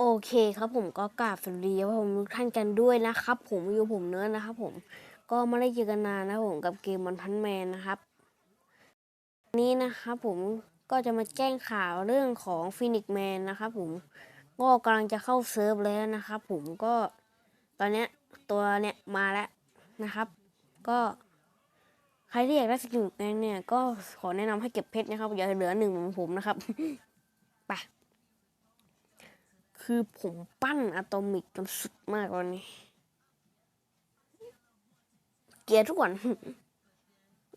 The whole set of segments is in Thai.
โอเคครับผมก็กราบสวัสดีครับผมทุกท่านกันด้วยนะครับ ผมอยู่ผมเนื้อนะครับ ผมก็ไม่ได้เจอกันนานนะผมกับเกมมอนทันแมนนะครับนนี้นะครับผมก็จะมาแจ้งข่าวเรื่องของฟินิกแมนนะครับผมก็กำลังจะเข้าเซิร์ฟแล้วนะครับผมก็ตอนเนี้ยตัวเนี้ยมาแล้วนะครับ ก็ใครที่อยากได้สกิลแมนเนี่ยก็ขอแนะนำให้เก็บเพชรนะครับอย่าเหลือหนึ่งเหมือนผมนะครับไป คือผมปั้นอะตอมิกจนสุดมากวันนี้ เกลียร์ทุกวัน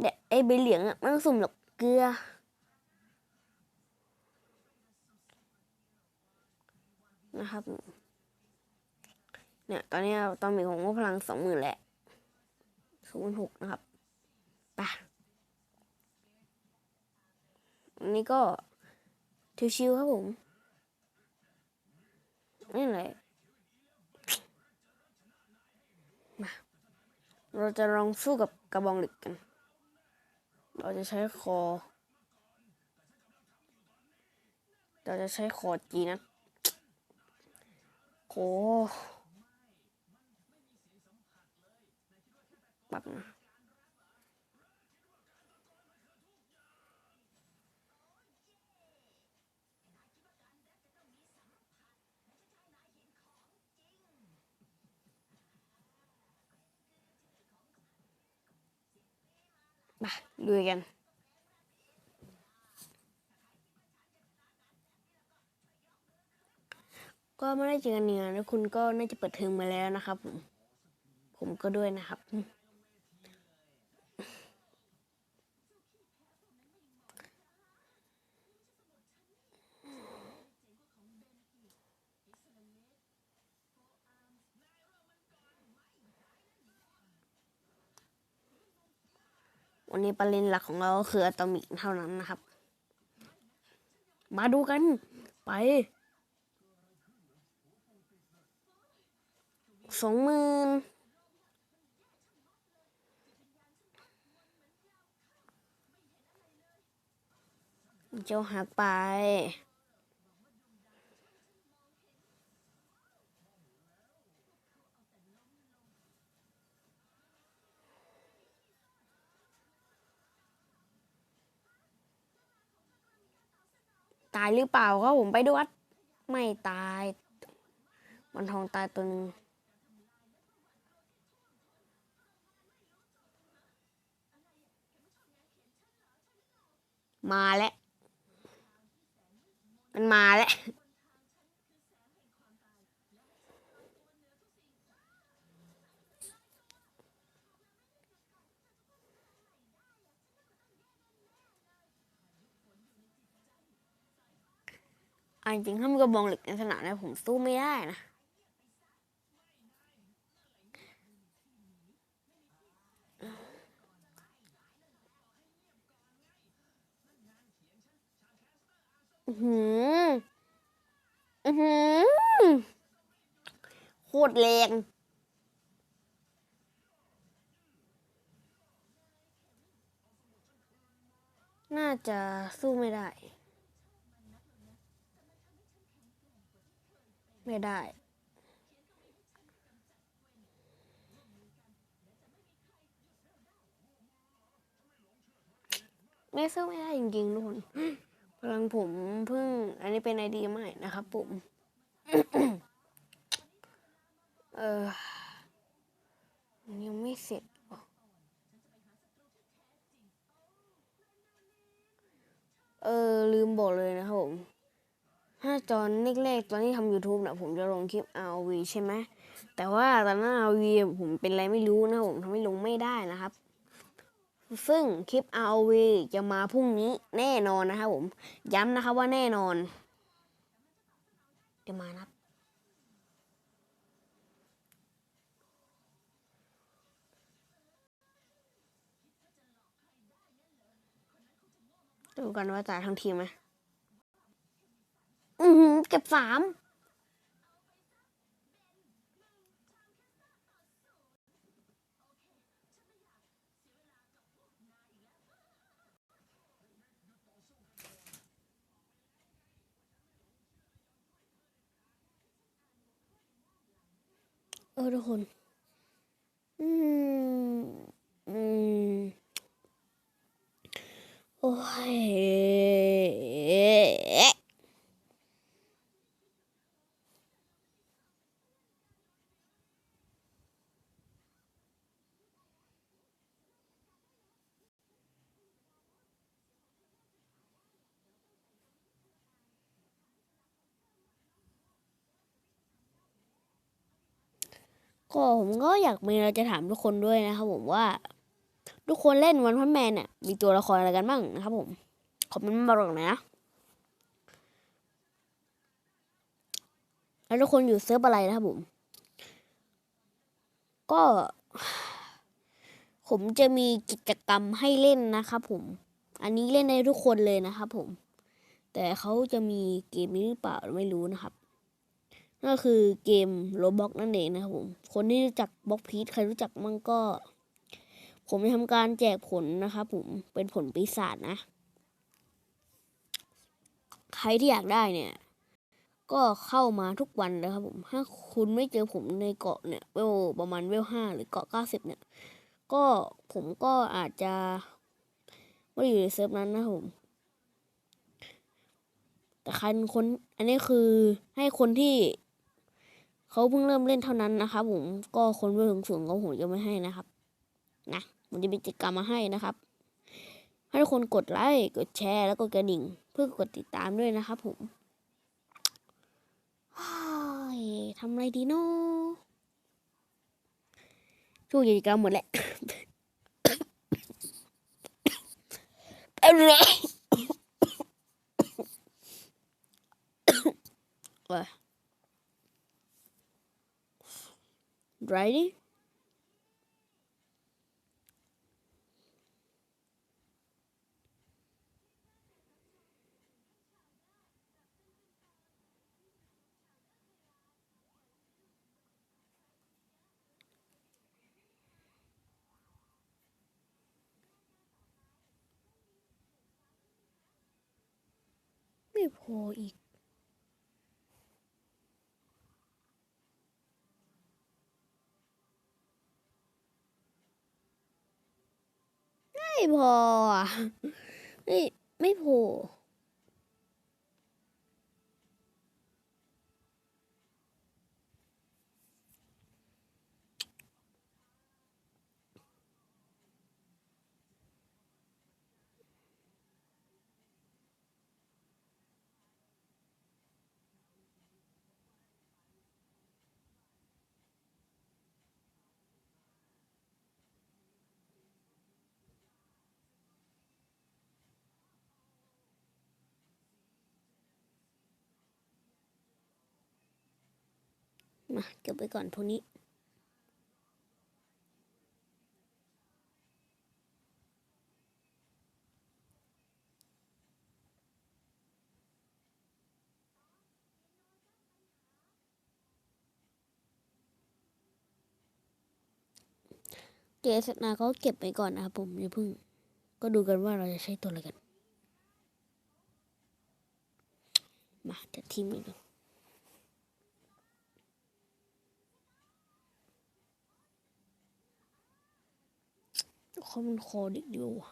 เด็กไอใบเหลียงอะม่ต้องสุ่มหรอกเกลือ นะครับ เนี่ย ตอนนี้ตอมิกของก็พลังสองหมื่นแหละสองหมื่นหกนะครับไปอันนี้ก็ชิวๆครับผม นี่แหละมาเราจะลองสู้กับกระบองเหล็กกัน เราจะใช้คอ เราจะใช้คอจีนะโหแบบนะ มาลุยกันก็ไม่ได้เจอกันเนี่ยแล้วคุณก็น่าจะเปิดเทอมมาแล้วนะครับผม ผมก็ด้วยนะครับ วันนี้ประเด็นหลักของเราคืออะตอมิกเท่านั้นนะครับ มาดูกัน ไปสองหมื่นเจ้าหักไป ตายหรือเปล่าครับผมไปดูวัดไม่ตายมันทองตายตัวนึงมาแล้ว มันมาแล้ว อันจริงถ้ามันกระบองเหล็กในสนามเนี่ยผมสู้ไม่ได้นะอือหืออือหือโคตรแรงน่าจะสู้ไม่ได้ ไม่ได้ ไม่สู้ไม่ได้จริงๆทุกคนพลังผมเพิ่ง อันนี้เป็นไอดีใหม่นะครับผมเออมันยังไม่เสร็จหรอเออ ลืมบอกเลยนะครับผม ถ้า ตอนแรกๆตอนที่ทำ YouTube นะผมจะลงคลิป RV ใช่ไหมแต่ว่าตอนนั้น RV ผมเป็นอะไรไม่รู้นะผมทำให้ลงไม่ได้นะครับ ซึ่งคลิป RV จะมาพรุ่งนี้แน่นอนนะครับผมย้ำนะครับว่าแน่นอน จะมานะครับดูกันว่าจ่ายทั้งทีมไหม ก็บสามเอทุกคน อืม อืม โอ้ย ก็ผมก็อยากมีอะไรจะถามทุกคนด้วยนะครับผมว่า ทุกคนเล่นวันพันแมนเนี่ยมีตัวละครอะไรกันบ้างนะครับผมคอมเมนต์มาบอกหน่อยนะ แล้วทุกคนอยู่เซิร์ฟอะไรนะครับผม ก็ ผมจะมีกิจกรรมให้เล่นนะครับผม อันนี้เล่นได้ทุกคนเลยนะครับผม แต่เขาจะมีเกมนี้หรือเปล่าไม่รู้นะครับ ก็คือเกมโรบ็อกนั่นเองนะครับผม คนที่รู้จักบ็อกพีทใครรู้จักมั่งก็ ผมจะทำการแจกผลนะครับผมเป็นผลปีศาจนะ ใครที่อยากได้เนี่ย ก็เข้ามาทุกวันนะครับผม ถ้าคุณไม่เจอผมในเกาะเนี่ยเวลประมาณเวลห้าหรือเกาะเก้าสิบเนี่ย ก็ผมก็อาจจะไม่อยู่ในเซิร์ฟนั้นนะครับผมแต่ใครคน อันนี้คือให้คนที่ เขาเพิ่งเริ่มเล่นเท่านั้นนะครับผมก็คนเวลสูงๆก็ผมจะไม่ให้นะครับ นะผมจะมีกิจกรรมมาให้นะครับ ให้ทุกคนกดไลค์กดแชร์แล้วก็กระดิ่ง เพื่อกดติดตามด้วยนะครับผมทำอะไรดีเนาะช่วงกิจกรรมหมดแหละเอา เลยว่า Ready? ไม่ พอไม่พอไม่ไม่พอ มาเก็บไว้ก่อนพวกนี้ เจสนาก็เก็บไปก่อนนะครับผมอย่าเพิ่ง ก็ดูกันว่าเราจะใช้ตัวอะไรกัน มาจะทีมอีกก่อน เขามันคอเด็กเดียวอะ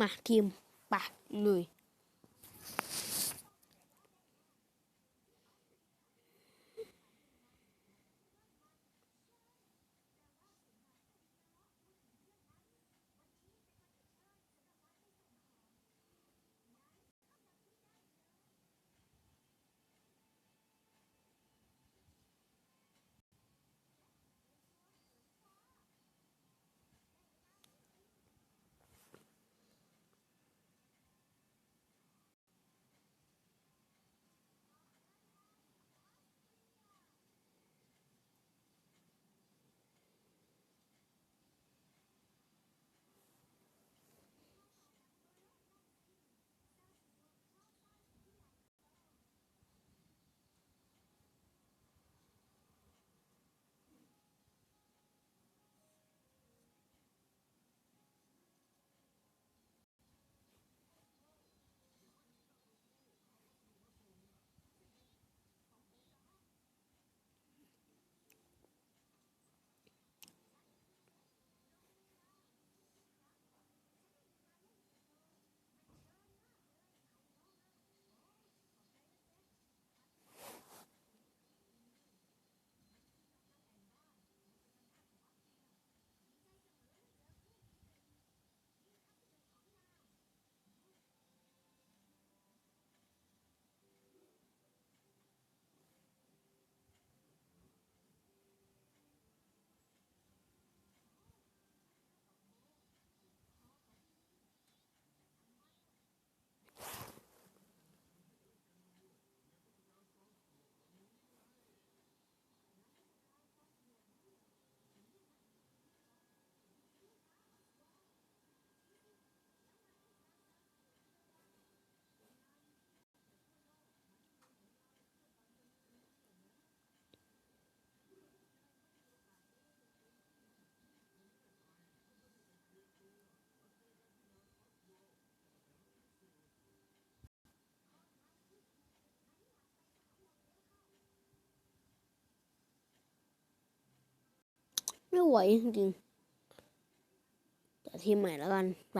มาทีมปเลย ไม่ไหวจริงๆจัดทีมใหม่แล้วกันไป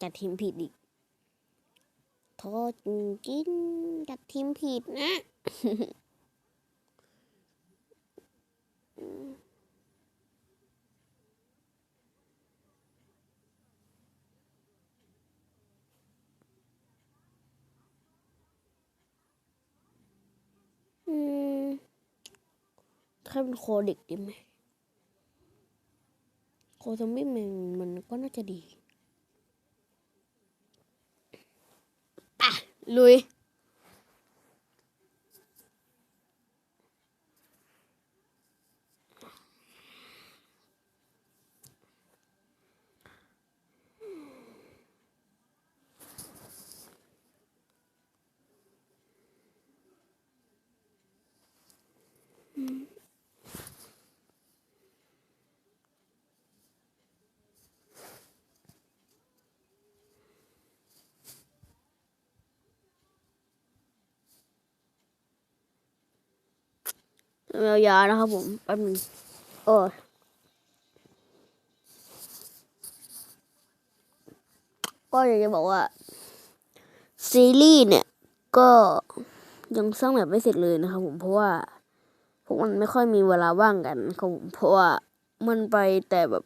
จัดทีมผิดอีกโทษจริงๆจัดทีมผิดนะอืมถ้าเป็นโคเด็กดีไหม ซอมบี้มันมันก็น่าจะดี อะ ลุย ยาวๆนะครับผมแป๊บนึงโอ้ก็อยากจะบอกว่า ซีรีส์เนี่ย ก็ยังสร้างแบบไม่เสร็จเลยนะครับผมเพราะว่าพวกมันไม่ค่อยมีเวลาว่างกันครับผมเพราะว่ามันไปแต่แบบ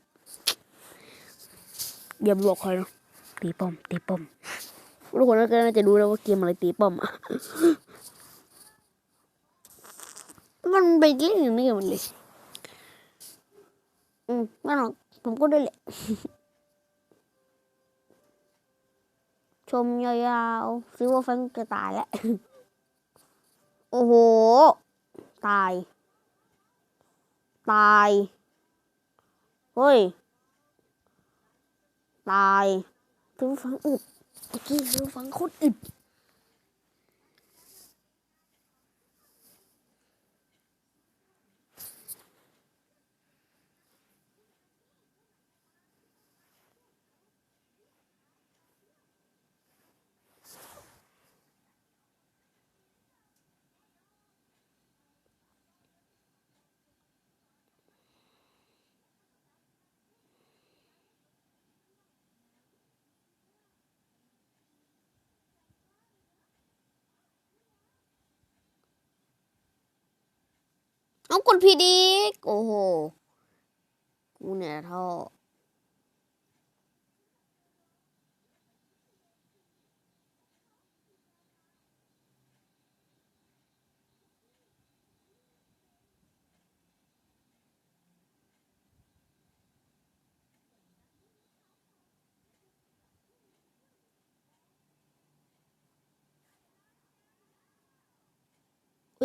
อย่าบอกใครนะตีป้อมตีป้อมทุกคนก็น่าจะรู้แล้วว่าเกมอะไรตีป้อมอะ มันไปเล่นอย่นี้กับมันเลย อืมงั้นหรอกผมก็ด้วยแหละ ชมยาวๆซิว่าแฟงจะตายแล้ว โอ้โห ตาย ตาย เฮ้ย ตายซิว่าแฟงอึดตะกี้ซิว่าแฟงโคตรอึด เอากดพีดีกโอ้โห กูเนี่ยท่อ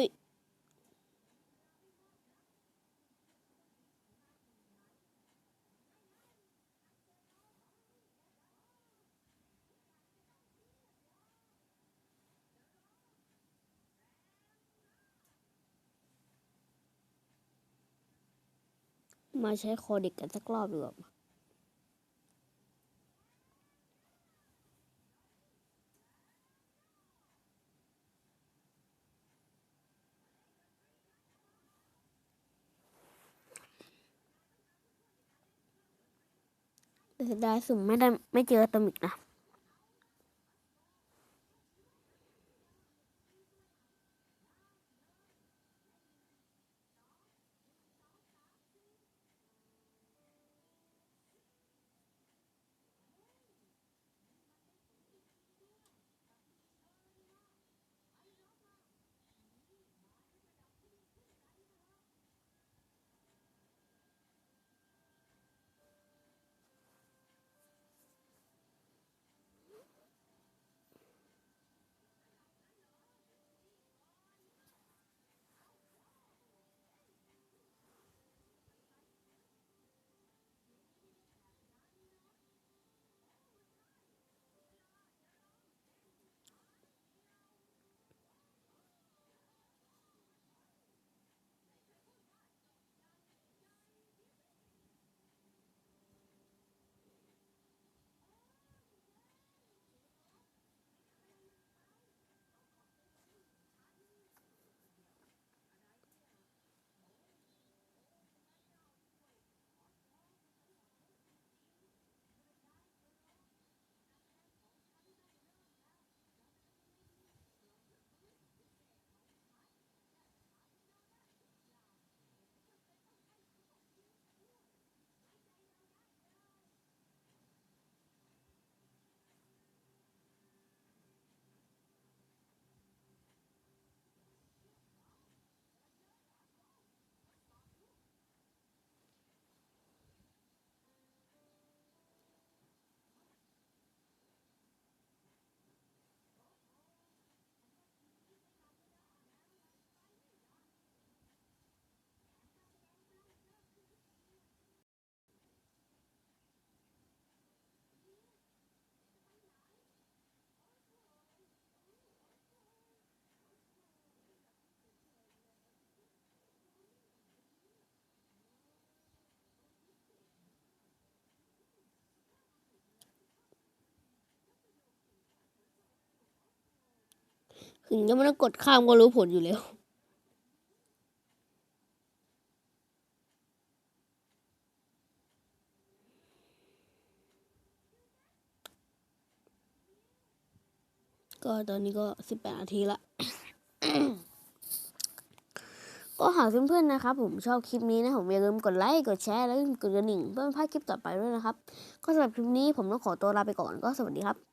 ย มาใช้คอเด็กกันสักรอบดีกว่าแต่เสียดายสุ่มไม่ได้ไม่เจอตอมิกนะ ถึงจะไม่ต้องกดข้ามก็รู้ผลอยู่แล้ว ก็ตอนนี้ก็สิบแปดนาทีละก็หากเพื่อนๆนะครับ ผมชอบคลิปนี้นะผมอย่าลืมกดไลค์กดแชร์แล้วก็กดกระดิ่งเพื่อไม่พลาดคลิปต่อไปด้วยนะครับ ก็สำหรับคลิปนี้ผมต้องขอตัวลาไปก่อนก็สวัสดีครับ